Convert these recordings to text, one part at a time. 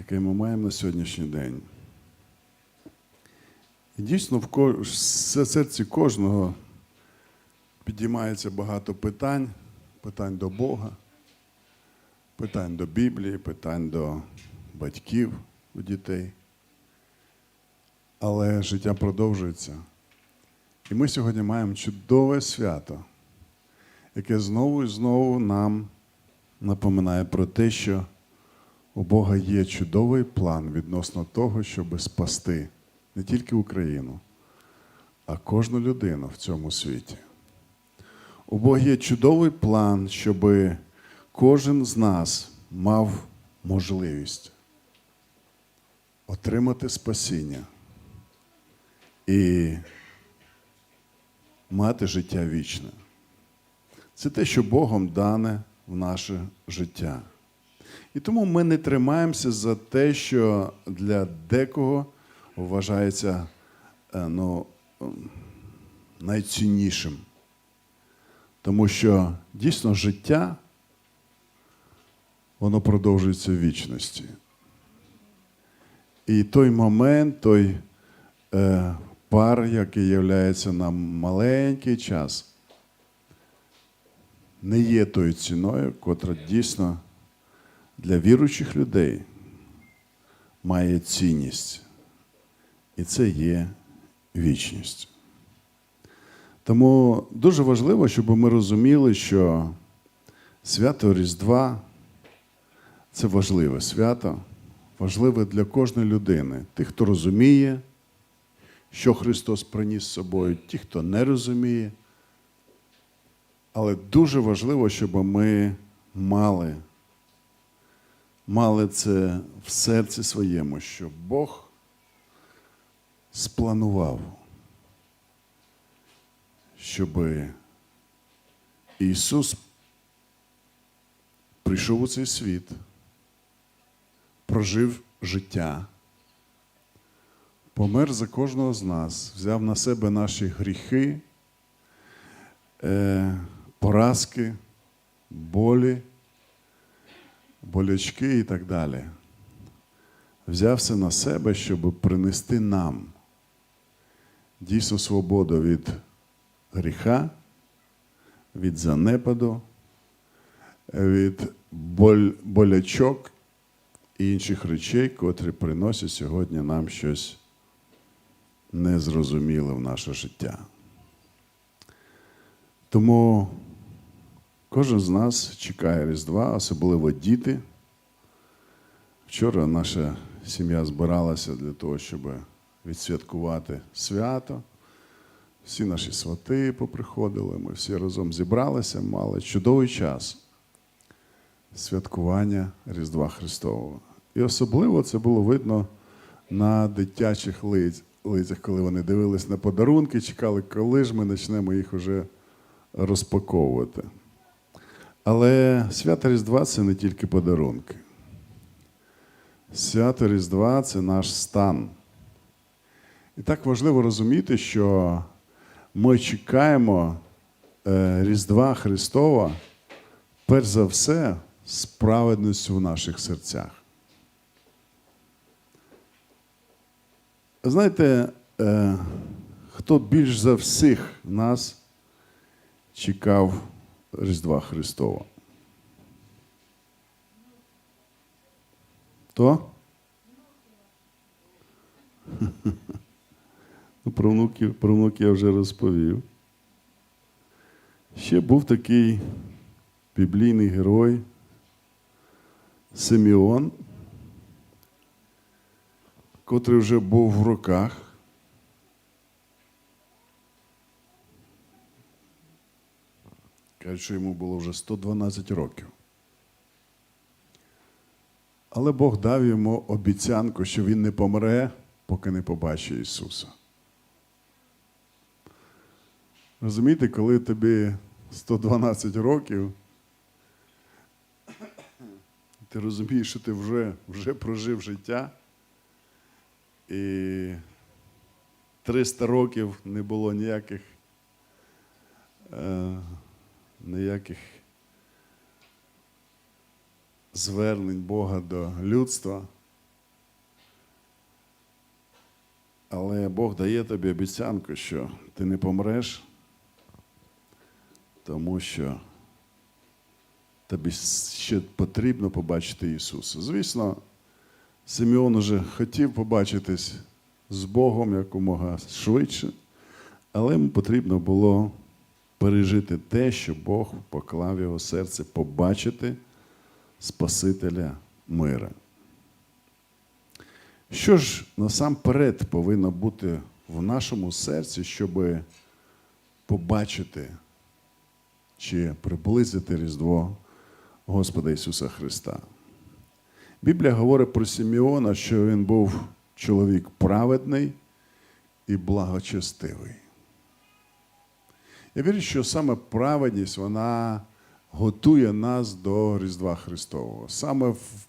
яке ми маємо на сьогоднішній день. І дійсно в серці кожного підіймається багато питань, питань до Бога, питань до Біблії, питань до батьків, до дітей. Але життя продовжується. І ми сьогодні маємо чудове свято, яке знову і знову нам напоминає про те, що у Бога є чудовий план відносно того, щоб спасти не тільки Україну, а кожну людину в цьому світі. У Бога є чудовий план, щоб кожен з нас мав можливість отримати спасіння і мати життя вічне. Це те, що Богом дане в наше життя. І тому ми не тримаємося за те, що для декого вважається е, ну, ем, найціннішим. Тому що дійсно життя, воно продовжується в вічності. І той момент, той е, пар, який являється на маленький час, не є тою ціною, котра дійсно для віруючих людей має цінність. І це є вічність. Тому дуже важливо, щоб ми розуміли, що свято Різдва це важливе свято, важливе для кожної людини. Тих, хто розуміє, що Христос приніс з собою, ті, хто не розуміє. Але дуже важливо, щоб ми мали, мали це в серці своєму, що Бог спланував, щоб Ісус прийшов у цей світ, прожив життя, помер за кожного з нас, взяв на себе наші гріхи, е, поразки, болі, болячки і так далі. Взявся на себе, щоб принести нам дійсну свободу від гріха, від занепаду, від болячок і інших речей, котрі приносять сьогодні нам щось незрозуміле в наше життя. Тому кожен з нас чекає Різдва, особливо діти. Вчора наша сім'я збиралася для того, щоб відсвяткувати свято. Всі наші свати поприходили, ми всі разом зібралися, мали чудовий час святкування Різдва Христового. І особливо це було видно на дитячих лицях, коли вони дивились на подарунки, чекали, коли ж ми почнемо їх вже розпаковувати. Але свято Різдва це не тільки подарунки. Свято Різдва це наш стан. І так важливо розуміти, що ми чекаємо е, Різдва Христова, перш за все, з праведністю в наших серцях. Знаєте, е, хто більш за всіх нас чекав Різдва Христова? Хто? Ну, про внуків, про внуків я вже розповів. Ще був такий біблійний герой Симеон, котрий вже був в роках. Кажуть, що йому було вже 112 років. Але Бог дав йому обіцянку, що він не помре, поки не побачить Ісуса. Розумієте, коли тобі 112 років, ти розумієш, що ти вже, вже прожив життя, і 300 років не було ніяких, е, ніяких звернень Бога до людства. Але Бог дає тобі обіцянку, що ти не помреш, тому що тобі ще потрібно побачити Ісуса. Звісно, Симеон уже хотів побачитись з Богом якомога швидше, але йому потрібно було пережити те, що Бог поклав його серце, побачити Спасителя мира. Що ж насамперед повинно бути в нашому серці, щоб побачити чи приблизити Різдво Господа Ісуса Христа? Біблія говорить про Симеона, що він був чоловік праведний і благочестивий. Я вірю, що саме праведність вона готує нас до Різдва Христового. Саме в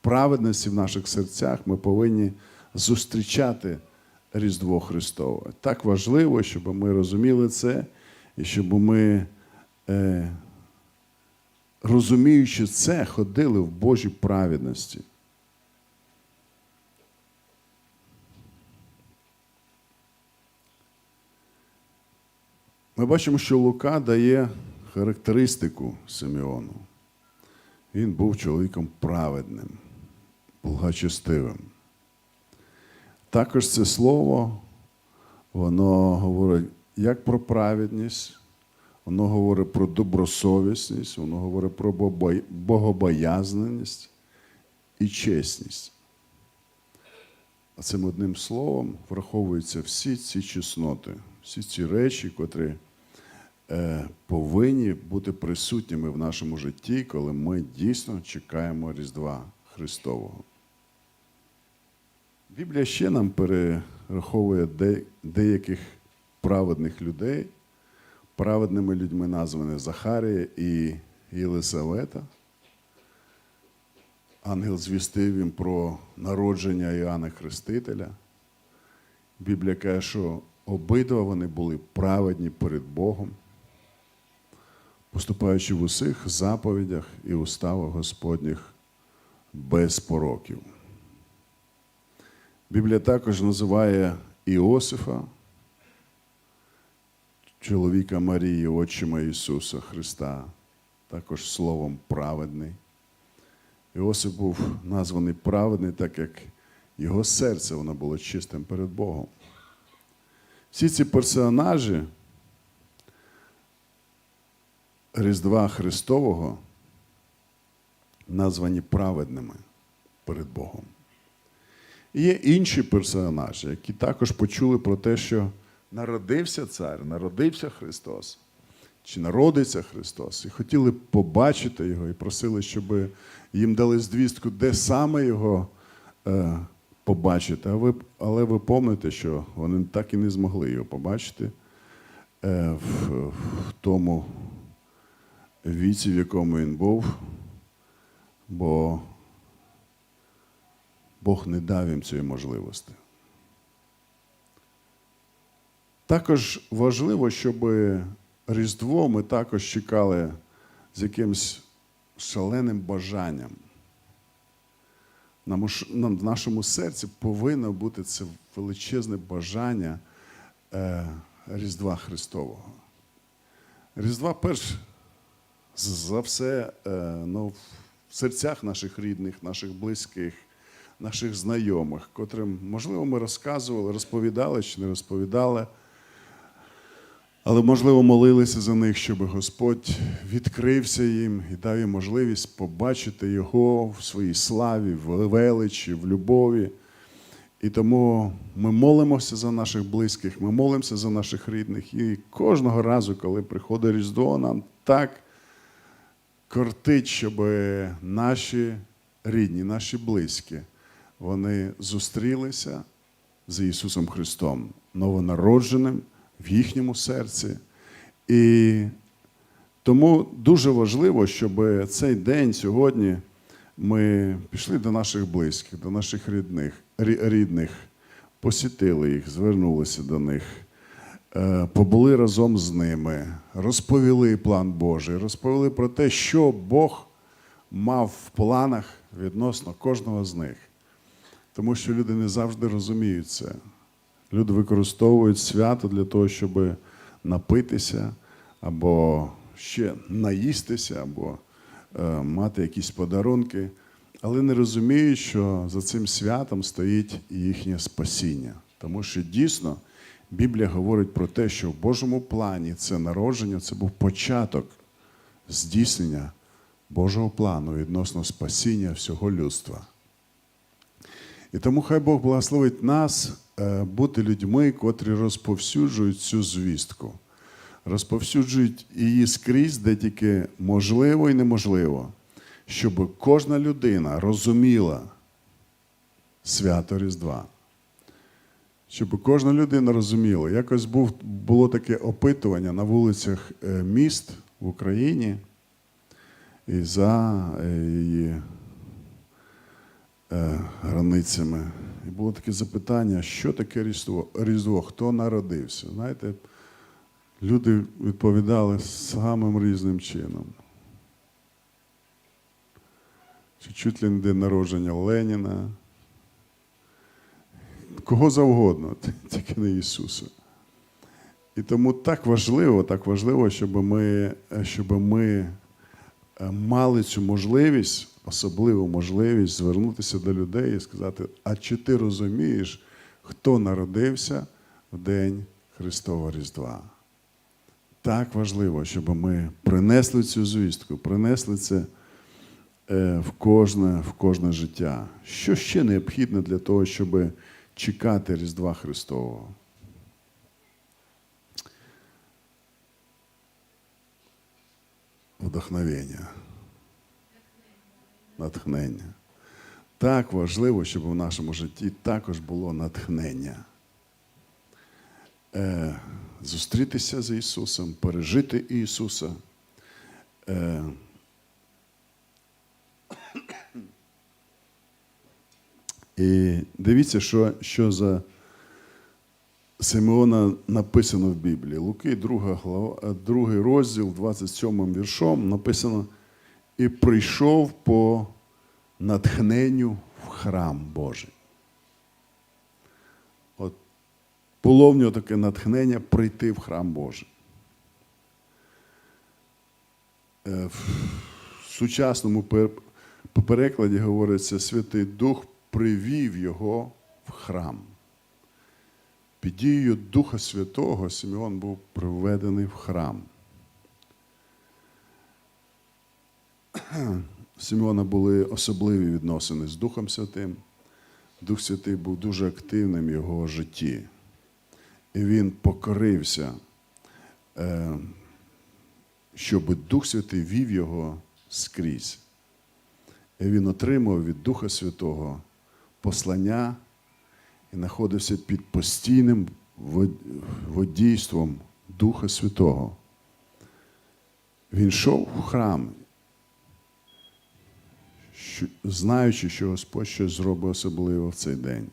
праведності в наших серцях ми повинні зустрічати Різдво Христове. Так важливо, щоб ми розуміли це, і щоб ми, е, розуміючи це, ходили в Божій праведності. Ми бачимо, що Лука дає характеристику Симеону. Він був чоловіком праведним, благочестивим. Також це слово, воно говорить як про праведність, воно говорить про добросовісність, воно говорить про богобо- богобоязненість і чесність. А цим одним словом враховуються всі ці чесноти, всі ці речі, котрі повинні бути присутніми в нашому житті, коли ми дійсно чекаємо Різдва Христового. Біблія ще нам перераховує деяких праведних людей. Праведними людьми названі Захарія і Єлисавета. Ангел звістив їм про народження Іоанна Хрестителя. Біблія каже, що обидва вони були праведні перед Богом, поступаючи в усіх заповідях і уставах Господніх без пороків. Біблія також називає Іосифа, чоловіка Марії, отчима Ісуса Христа, також словом праведний. Іосиф був названий праведний, так як його серце воно було чистим перед Богом. Всі ці персонажі Різдва Христового названі праведними перед Богом. І є інші персонажі, які також почули про те, що народився цар, народився Христос, чи народиться Христос, і хотіли побачити його, і просили, щоб їм дали звістку, де саме його е, побачити. А ви, але ви пам'ятаєте, що вони так і не змогли його побачити е, в, в тому віці, в якому він був, бо Бог не дав їм цієї можливості. Також важливо, щоб Різдво ми також чекали з якимось шаленим бажанням. В нашому серці повинно бути це величезне бажання е, Різдва Христового. Різдва перш за все е, ну, в серцях наших рідних, наших близьких, наших знайомих, котрим, можливо, ми розказували, розповідали чи не розповідали. Але, можливо, молилися за них, щоб Господь відкрився їм і дав їм можливість побачити Його в своїй славі, в величі, в любові. І тому ми молимося за наших близьких, ми молимося за наших рідних. І кожного разу, коли приходить Різдво, нам так кортить, щоб наші рідні, наші близькі, вони зустрілися з Ісусом Христом, новонародженим в їхньому серці. І тому дуже важливо, щоб цей день сьогодні ми пішли до наших близьких, до наших рідних, рі- рідних посітили їх, звернулися до них, побули разом з ними, розповіли план Божий, розповіли про те, що Бог мав в планах відносно кожного з них. Тому що люди не завжди розуміють це. Люди використовують свято для того, щоб напитися, або ще наїстися, або е, мати якісь подарунки, але не розуміють, що за цим святом стоїть їхнє спасіння. Тому що дійсно Біблія говорить про те, що в Божому плані це народження, це був початок здійснення Божого плану відносно спасіння всього людства. І тому хай Бог благословить нас е, бути людьми, котрі розповсюджують цю звістку, розповсюджують її скрізь, де тільки можливо і неможливо, щоб кожна людина розуміла свято Різдва. Щоб кожна людина розуміла, якось був, було таке опитування на вулицях е, міст в Україні і за е, її е, границями. І було таке запитання, що таке Різдво, Різдво, хто народився. Знаєте, люди відповідали самим різним чином. Чи чуть ли не день народження Леніна, кого завгодно, тільки не Ісуса. І тому так важливо, так важливо, щоб ми, щоб ми е, мали цю можливість, особливу можливість звернутися до людей і сказати: а чи ти розумієш, хто народився в День Христового Різдва? Так важливо, щоб ми принесли цю звістку, принесли це е, в кожне, в кожне життя. Що ще необхідно для того, щоб чекати Різдва Христового? Вдохновення. Натхнення. Так важливо, щоб в нашому житті також було натхнення. Е, зустрітися з Ісусом, пережити Ісуса. Е, і дивіться, що, що за Симеона написано в Біблії. Луки, 2, глава, 2 розділ, 27 віршом написано: і прийшов по натхненню в храм Божий. От було в нього таке натхнення прийти в храм Божий. Е, В сучасному перекладі говориться, Святий Дух привів його в храм. Під дією Духа Святого Симеон був приведений в храм. У Симеона були особливі відносини з Духом Святим. Дух Святий був дуже активним в його житті. І він покорився, е, щоб Дух Святий вів його скрізь. І він отримав від Духа Святого послання і знаходився під постійним водійством Духа Святого. Він йшов в храм, знаючи, що Господь щось зробить особливо в цей день.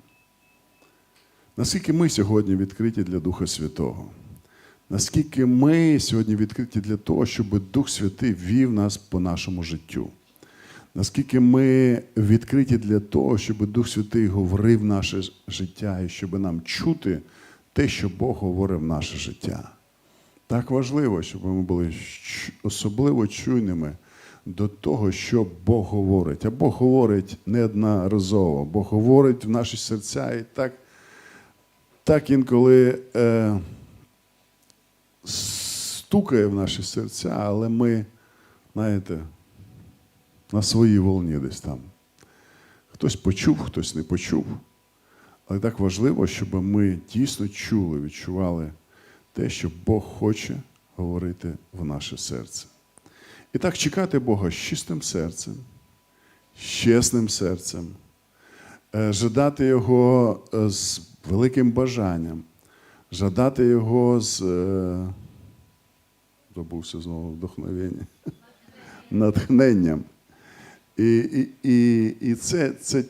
Наскільки ми сьогодні відкриті для Духа Святого? Наскільки ми сьогодні відкриті для того, щоб Дух Святий вів нас по нашому життю? Наскільки ми відкриті для того, щоб Дух Святий говорив наше життя і щоб нам чути те, що Бог говорив наше життя? Так важливо, щоб ми були особливо чуйними до того, що Бог говорить. А Бог говорить неодноразово, Бог говорить в наші серця і так, так інколи е, стукає в наші серця, але ми, знаєте, на своїй волні десь там. Хтось почув, хтось не почув. Але так важливо, щоб ми дійсно чули, відчували те, що Бог хоче говорити в наше серце. І так чекати Бога з чистим серцем, з чесним серцем, е, жадати Його е, з великим бажанням, жадати Його з. е, Забувся знову вдохновення. Натхненням. І, і, і, це, це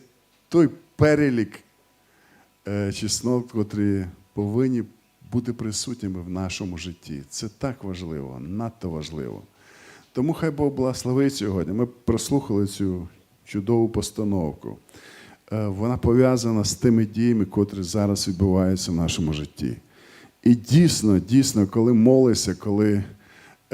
той перелік е, чеснот, котрі повинні бути присутніми в нашому житті. Це так важливо, надто важливо. Тому хай Бог благословить сьогодні. Ми прослухали цю чудову постановку. е, вона пов'язана з тими діями, котрі зараз відбуваються в нашому житті. І дійсно, дійсно, коли молишся, коли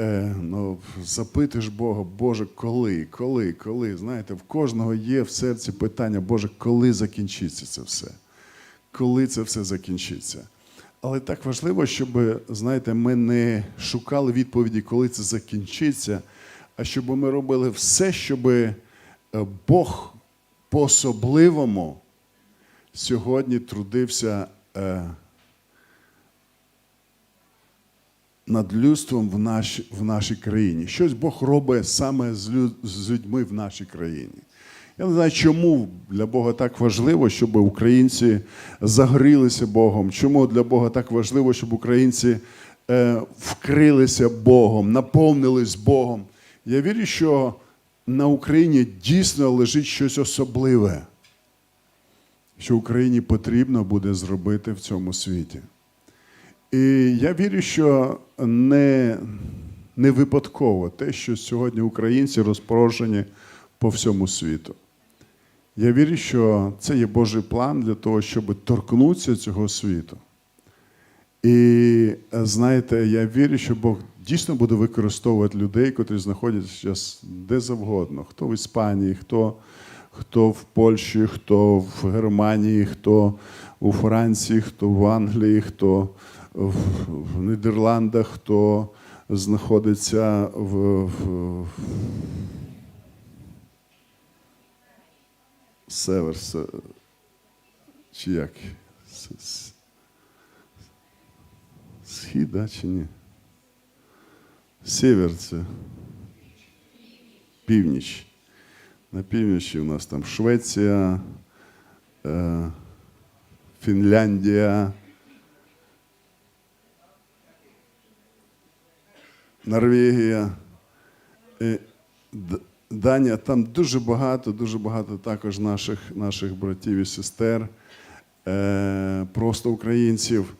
е, ну, запитуєш Бога, Боже, коли, коли, коли? Знаєте, в кожного є в серці питання, Боже, коли закінчиться це все? Коли це все закінчиться? Але так важливо, щоб, знаєте, ми не шукали відповіді, коли це закінчиться, а щоб ми робили все, щоб е, Бог по-особливому сьогодні трудився е, над людством в, наш, в нашій країні. Щось Бог робить саме з, лю- з людьми в нашій країні. Я не знаю, чому для Бога так важливо, щоб українці загорілися Богом. Чому для Бога так важливо, щоб українці е, вкрилися Богом, наповнились Богом. Я вірю, що на Україні дійсно лежить щось особливе, що Україні потрібно буде зробити в цьому світі. І я вірю, що не, не випадково те, що сьогодні українці розпорошені по всьому світу. Я вірю, що це є Божий план для того, щоб торкнутися цього світу. І знаєте, я вірю, що Бог дійсно буде використовувати людей, котрі знаходяться де завгодно. Хто в Іспанії, хто, хто в Польщі, хто в Германії, хто у Франції, хто в Англії, хто в, в Нідерландах, хто знаходиться в, в, Север, се- чи як? Схід, да, чи ні? Север це північ. На півночі у нас там Швеція, е, Фінляндія, Норвегія. Данія, там дуже багато, дуже багато також наших, наших братів і сестер, е, просто українців,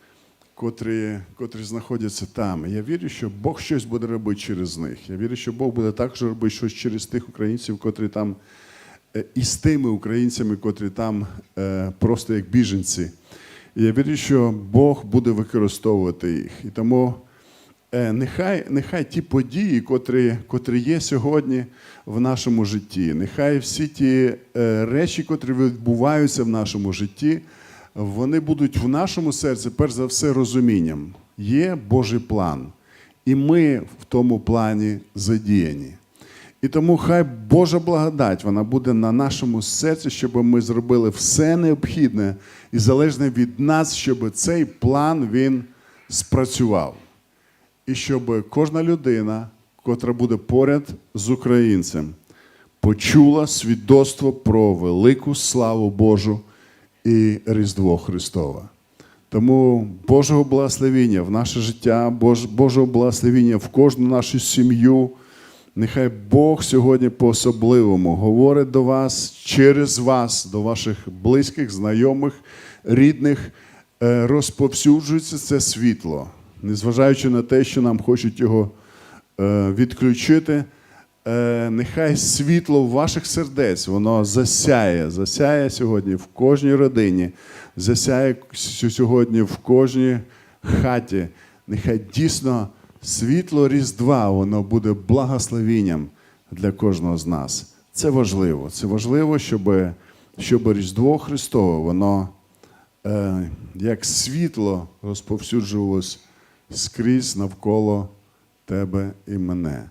котрі, котрі знаходяться там. Я вірю, що Бог щось буде робити через них. Я вірю, що Бог буде також робити щось через тих українців, котрі там, е, і з тими українцями, котрі там е, просто як біженці. Я вірю, що Бог буде використовувати їх. І тому. Е, Нехай, нехай ті події, котрі, котрі є сьогодні в нашому житті, нехай всі ті е, речі, котрі відбуваються в нашому житті, вони будуть в нашому серці, перш за все, розумінням. Є Божий план, і ми в тому плані задіяні. І тому хай Божа благодать вона буде на нашому серці, щоб ми зробили все необхідне і залежне від нас, щоб цей план він спрацював. І щоб кожна людина, котра буде поряд з українцем, почула свідоцтво про велику славу Божу і Різдво Христове. Тому Божого благословіння в наше життя, Бож- Божого благословіння в кожну нашу сім'ю. Нехай Бог сьогодні по-особливому говорить до вас через вас, до ваших близьких, знайомих, рідних, е, розповсюджується це світло, незважаючи на те, що нам хочуть його е, відключити. Е, Нехай світло ваших сердець, воно засяє, засяє сьогодні в кожній родині, засяє сьогодні в кожній хаті. Нехай дійсно світло Різдва, воно буде благословінням для кожного з нас. Це важливо. Це важливо, щоб, щоб Різдво Христове, воно е, як світло розповсюджувалось скрізь навколо тебе і мене.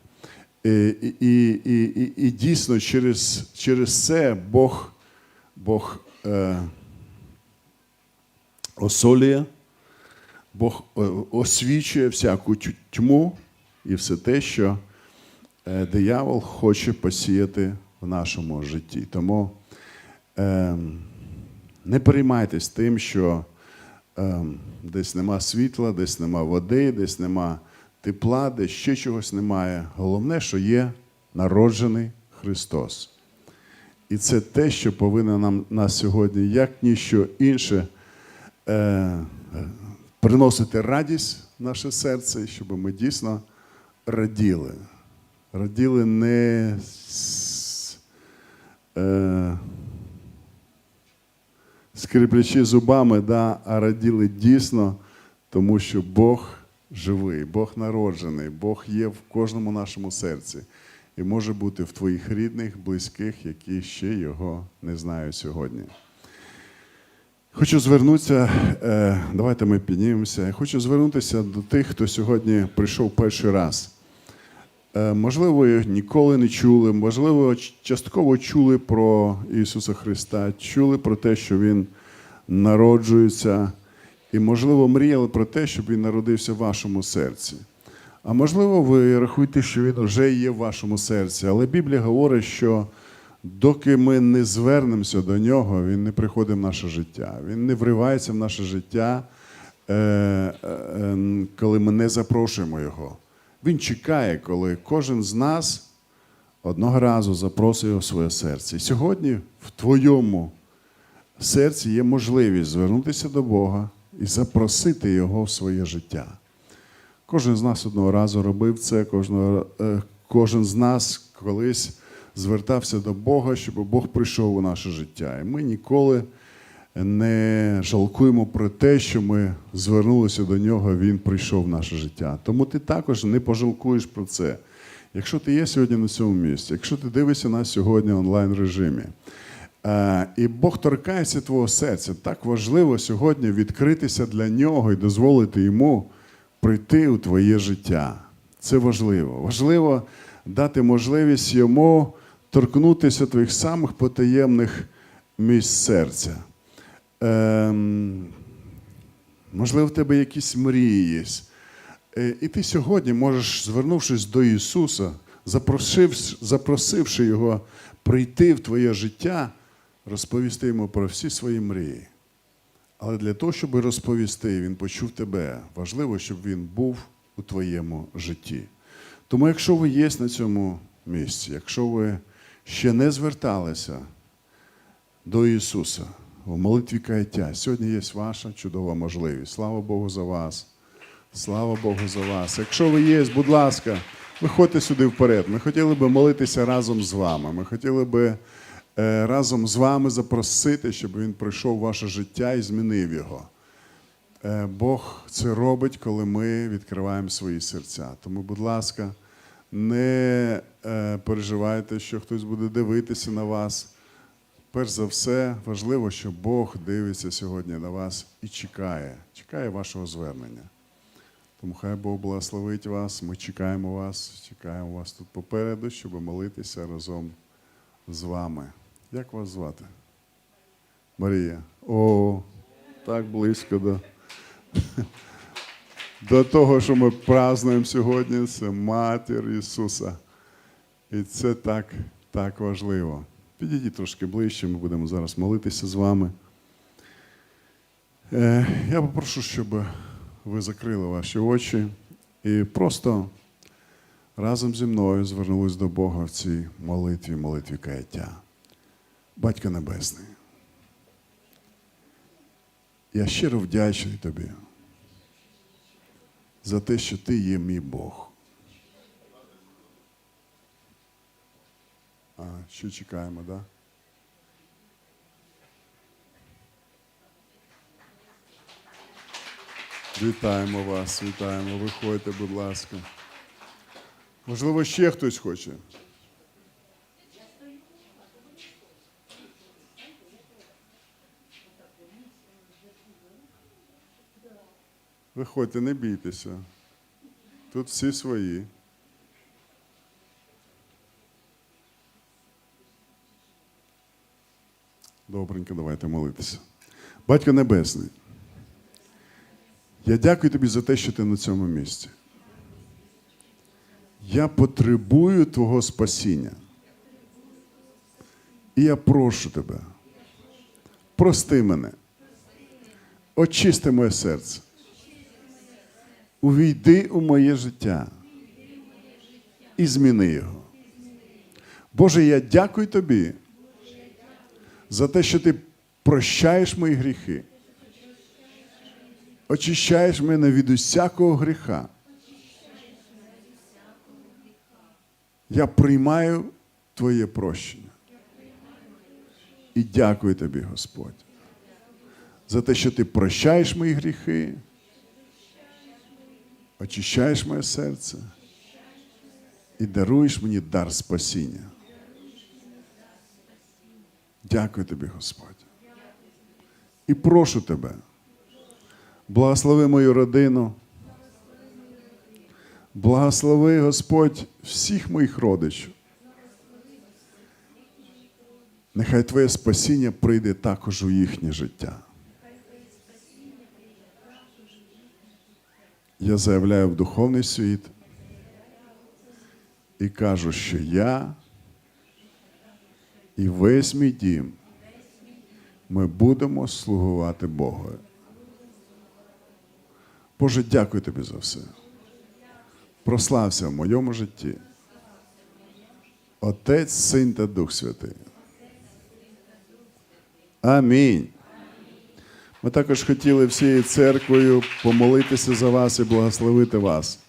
І, і, і, і, і, дійсно через, через це Бог, Бог е, осолює, Бог е, освічує всяку тьму і все те, що е, диявол хоче посіяти в нашому житті. Тому е, не переймайтесь тим, що десь нема світла, десь нема води, десь нема тепла, десь ще чогось немає. Головне, що є народжений Христос. І це те, що повинно нам нас сьогодні, як ніщо інше, е, приносити радість в наше серце, щоб ми дійсно раділи. Раділи не е, скріплячи зубами, да, а раділи дійсно, тому що Бог живий, Бог народжений, Бог є в кожному нашому серці і може бути в твоїх рідних, близьких, які ще його не знають сьогодні. Хочу звернутися, е, давайте ми піднімемося. Хочу звернутися до тих, хто сьогодні прийшов перший раз. Е, Можливо, ніколи не чули, можливо, частково чули про Ісуса Христа, чули про те, що Він народжується, і, можливо, мріяли про те, щоб Він народився в вашому серці. А можливо, ви рахуєте, що Він вже є в вашому серці, але Біблія говорить, що доки ми не звернемося до нього, він не приходить в наше життя. Він не вривається в наше життя, е, е, коли ми не запрошуємо його. Він чекає, коли кожен з нас одного разу запросить в своє серце. І сьогодні в твоєму серці є можливість звернутися до Бога і запросити Його в своє життя. Кожен з нас одного разу робив це, кожного, е, кожен з нас колись звертався до Бога, щоб Бог прийшов у наше життя. І ми ніколи не жалкуємо про те, що ми звернулися до нього, він прийшов в наше життя. Тому ти також не пожалкуєш про це. Якщо ти є сьогодні на цьому місці, якщо ти дивишся нас сьогодні в онлайн режимі, е, і Бог торкається твого серця, так важливо сьогодні відкритися для нього і дозволити йому прийти у твоє життя. Це важливо. Важливо дати можливість йому торкнутися твоїх самих потаємних місць серця. Ем, можливо, в тебе якісь мрії є. Е, І ти сьогодні можеш, звернувшись до Ісуса, запросивши, запросивши Його прийти в твоє життя, розповісти йому про всі свої мрії. Але для того, щоб розповісти, він почув тебе. Важливо, щоб він був у твоєму житті. Тому, якщо ви є на цьому місці, якщо ви ще не зверталися до Ісуса в молитві каяття, сьогодні є ваша чудова можливість. Слава Богу за вас. Слава Богу за вас. Якщо ви є, будь ласка, виходьте сюди вперед. Ми хотіли би молитися разом з вами. Ми хотіли би е, разом з вами запросити, щоб він прийшов в ваше життя і змінив його. Е, Бог це робить, коли ми відкриваємо свої серця. Тому, будь ласка, не е, переживайте, що хтось буде дивитися на вас. Перш за все, важливо, що Бог дивиться сьогодні на вас і чекає, чекає вашого звернення. Тому хай Бог благословить вас. Ми чекаємо вас, чекаємо вас тут попереду, щоб молитися разом з вами. Як вас звати? Марія. О, так близько до, до того, що ми празднуємо сьогодні, це матір Ісуса. І це так, так важливо. Підійдіть трошки ближче, ми будемо зараз молитися з вами. Е, Я попрошу, щоб ви закрили ваші очі і просто разом зі мною звернулись до Бога в цій молитві, молитві каяття. Батько Небесний, я щиро вдячний тобі за те, що ти є мій Бог. А, що чекаємо, так? Да? Вітаємо вас, вітаємо. Виходьте, будь ласка. Можливо, ще хтось хоче. Виходьте, не бійтеся. Тут всі свої. Добренько, давайте молитися. Батько Небесний. Я дякую тобі за те, що ти на цьому місці. Я потребую Твого спасіння. І я прошу тебе, прости мене, очисти моє серце, увійди у моє життя і зміни його. Боже, я дякую тобі за те, що ти прощаєш мої гріхи очищаєш мене від усякого гріха. Я приймаю Твоє прощення. І дякую тобі, Господь. за те, що ти прощаєш мої гріхи, очищаєш моє серце і даруєш мені дар спасіння. Дякую тобі, Господь. І прошу тебе, благослови мою родину, благослови Господь всіх моїх родичів. Нехай Твоє спасіння прийде також у їхнє життя. Я заявляю в духовний світ і кажу, що я і весь мій дім ми будемо слугувати Богу. Боже, дякую тобі за все. Прослався в моєму житті. Отець, Син та Дух Святий. Амінь. Ми також хотіли всією церквою помолитися за вас і благословити вас.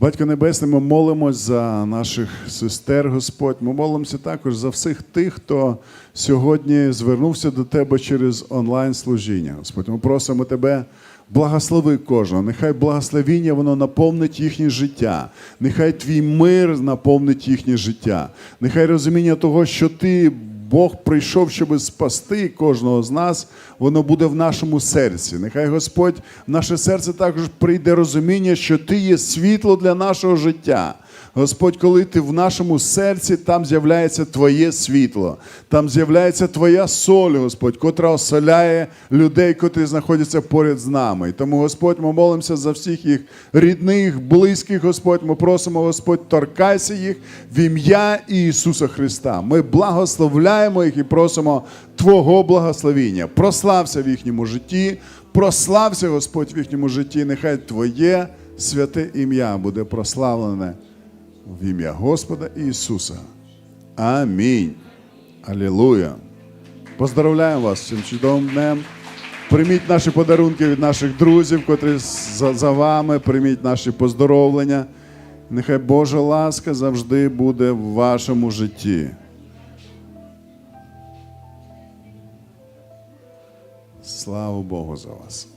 Батько Небесний, ми молимось за наших сестер, Господь. Ми молимося також за всіх тих, хто сьогодні звернувся до Тебе через онлайн-служіння. Господь, ми просимо Тебе, благослови кожного. Нехай благословіння воно наповнить їхнє життя. Нехай твій мир наповнить їхнє життя. Нехай розуміння того, що ти. Бог прийшов, щоб спасти кожного з нас, воно буде в нашому серці. Нехай Господь в наше серце також прийде розуміння, що Ти є світло для нашого життя. Господь, коли ти в нашому серці, там з'являється Твоє світло, там з'являється Твоя соль, Господь, котра осоляє людей, котрі знаходяться поряд з нами. І тому, Господь, ми молимося за всіх їх рідних, близьких, Господь. Ми просимо, Господь, торкайся їх в ім'я Ісуса Христа. Ми благословляємо їх і просимо Твого благословіння. Прослався в їхньому житті, прослався, Господь, в їхньому житті. Нехай Твоє святе ім'я буде прославлене. В ім'я Господа Ісуса. Амінь. Алілуя. Поздравляємо вас з цим чудовим днем. Прийміть наші подарунки від наших друзів, котрі за, за вами, прийміть наші поздоровлення. Нехай Божа ласка завжди буде в вашому житті. Слава Богу за вас.